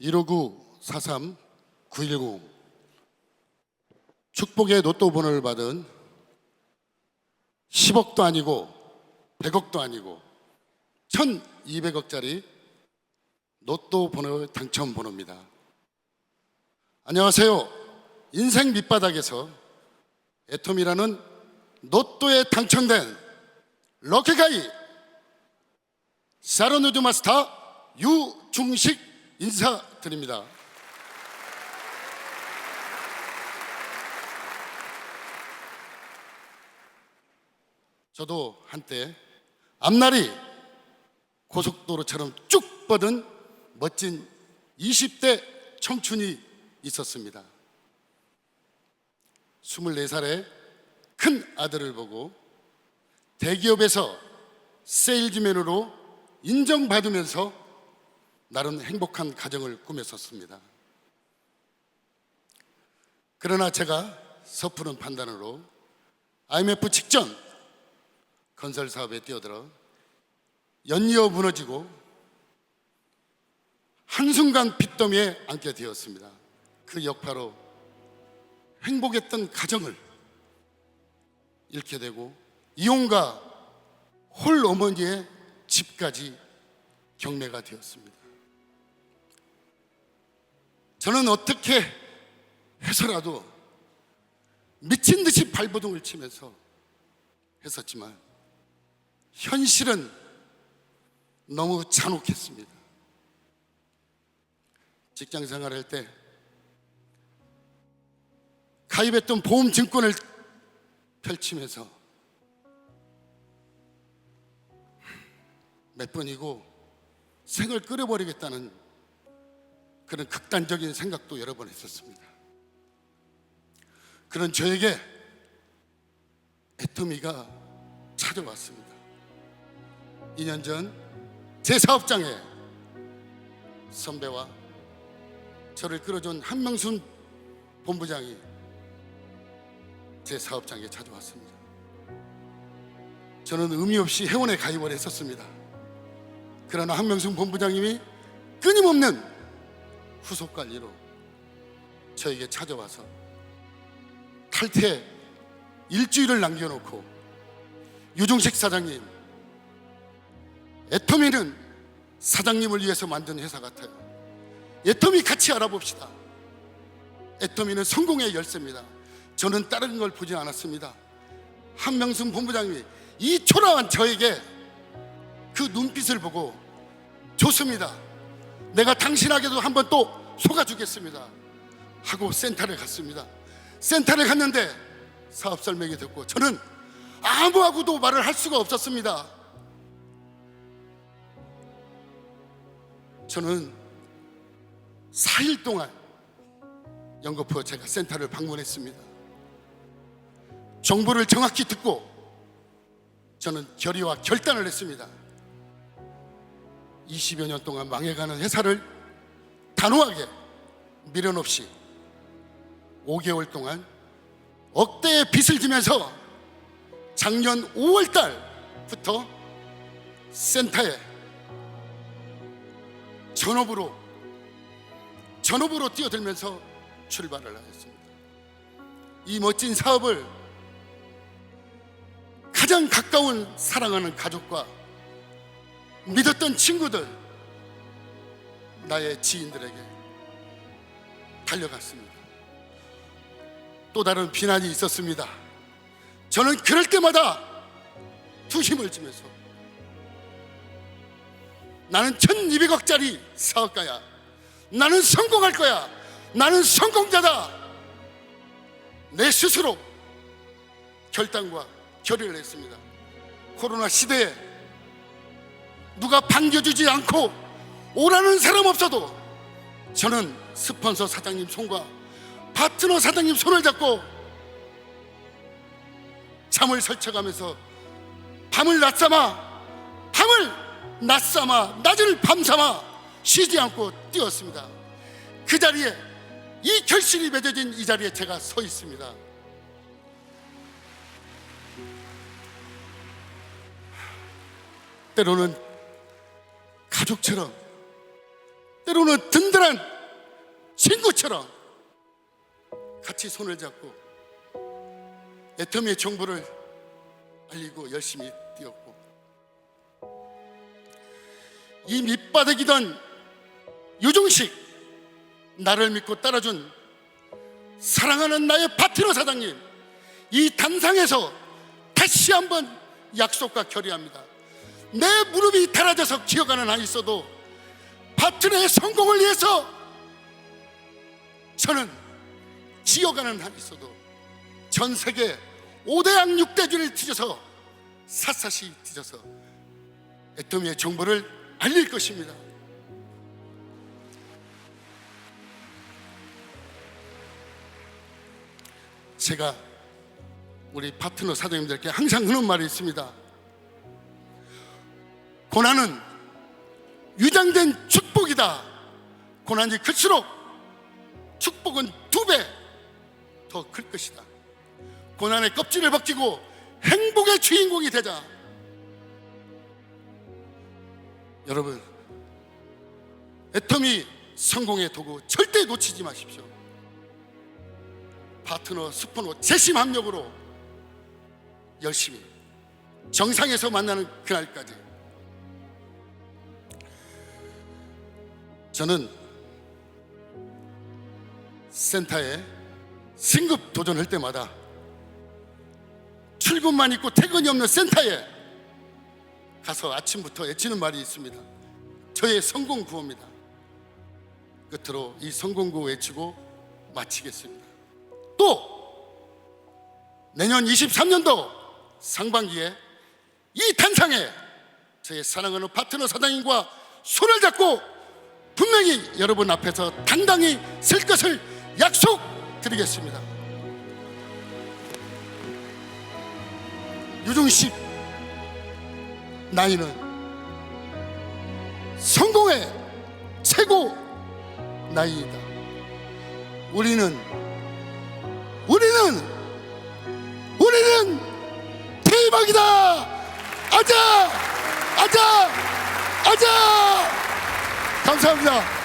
159-43-910 축복의 로또 번호를 받은 10억도 아니고 100억도 아니고 1200억짜리 로또 번호 당첨 번호입니다. 안녕하세요. 인생 밑바닥에서 애톰이라는 로또에 당첨된 럭키가이 사로누드 마스터 유중식 인사드립니다. 저도 한때 앞날이 고속도로처럼 쭉 뻗은 멋진 20대 청춘이 있었습니다. 24살에 큰 아들을 보고 대기업에서 세일즈맨으로 인정받으면서 나름 행복한 가정을 꾸몄었습니다. 그러나 제가 섣부른 판단으로 IMF 직전 건설 사업에 뛰어들어 연이어 무너지고 한순간 빚더미에 앉게 되었습니다. 그 여파로 행복했던 가정을 잃게 되고 이혼과 홀 어머니의 집까지 경매가 되었습니다. 저는 어떻게 해서라도 미친 듯이 발버둥을 치면서 했었지만 현실은 너무 잔혹했습니다. 직장 생활할 때 가입했던 보험 증권을 펼치면서 몇 번이고 생을 끌어버리겠다는 그런 극단적인 생각도 여러 번 했었습니다. 그런 저에게 애터미가 찾아왔습니다. 2년 전 제 사업장에 선배와 저를 끌어준 한명순 본부장이 제 사업장에 찾아왔습니다. 저는 의미 없이 회원에 가입을 했었습니다. 그러나 한명순 본부장님이 끊임없는 후속 관리로 저에게 찾아와서 탈퇴 일주일을 남겨놓고 유종식 사장님 애터미는 사장님을 위해서 만든 회사 같아요. 애터미 같이 알아봅시다. 애터미는 성공의 열쇠입니다. 저는 다른 걸 보지 않았습니다. 한명순 본부장님이 이 초라한 저에게 그 눈빛을 보고 좋습니다. 내가 당신에게도 한번 또 속아주겠습니다. 하고 센터를 갔습니다. 센터를 갔는데 사업 설명이 듣고 저는 아무하고도 말을 할 수가 없었습니다. 저는 4일 동안 연거푸 제가 센터를 방문했습니다. 정보를 정확히 듣고 저는 결의와 결단을 했습니다. 20여 년 동안 망해가는 회사를 단호하게 미련 없이 5개월 동안 억대의 빚을 지면서 작년 5월 달부터 센터에 전업으로 전업으로 뛰어들면서 출발을 하였습니다. 이 멋진 사업을 가장 가까운 사랑하는 가족과 믿었던 친구들, 나의 지인들에게 달려갔습니다. 또 다른 비난이 있었습니다. 저는 그럴 때마다 투심을 지면서 나는 1200억짜리 사업가야. 나는 성공할 거야. 나는 성공자다. 내 스스로 결단과 결의를 했습니다. 코로나 시대에 누가 반겨주지 않고 오라는 사람 없어도 저는 스폰서 사장님 손과 파트너 사장님 손을 잡고 잠을 설쳐가면서 밤을 낮삼아 밤을 낮삼아 낮을 밤삼아 쉬지 않고 뛰었습니다. 그 자리에 이 결실이 맺어진 이 자리에 제가 서 있습니다. 때로는 가족처럼 때로는 든든한 친구처럼 같이 손을 잡고 애터미의 정보를 알리고 열심히 뛰었고 이 밑바닥이던 유종식 나를 믿고 따라준 사랑하는 나의 파트너 사장님 이 단상에서 다시 한번 약속과 결의합니다 내 무릎이 달아져서 기어가는 한 있어도 파트너의 성공을 위해서 저는 지어가는 한 있어도 전 세계 5대양 6대주를 뒤져서 샅샅이 뒤져서 애터미의 정보를 알릴 것입니다. 제가 우리 파트너 사장님들께 항상 하는 말이 있습니다. 고난은 위장된 축복이다. 고난이 클수록 축복은 두 배 더 클 것이다. 고난의 껍질을 벗기고 행복의 주인공이 되자. 여러분, 애터미 성공의 도구 절대 놓치지 마십시오. 파트너, 스포너, 재심 합력으로 열심히 정상에서 만나는 그날까지 저는 센터에 승급 도전할 때마다 출근만 있고 퇴근이 없는 센터에 가서 아침부터 외치는 말이 있습니다. 저의 성공 구호입니다. 끝으로 이 성공 구호 외치고 마치겠습니다. 또 내년 23년도 상반기에 이 단상에 저의 사랑하는 파트너 사장님과 손을 잡고 분명히 여러분 앞에서 당당히 쓸 것을 약속드리겠습니다. 유중식 나이는 성공의 최고 나이이다. 우리는 우리는 우리는 대박이다. 아자 아자 아자 감사합니다.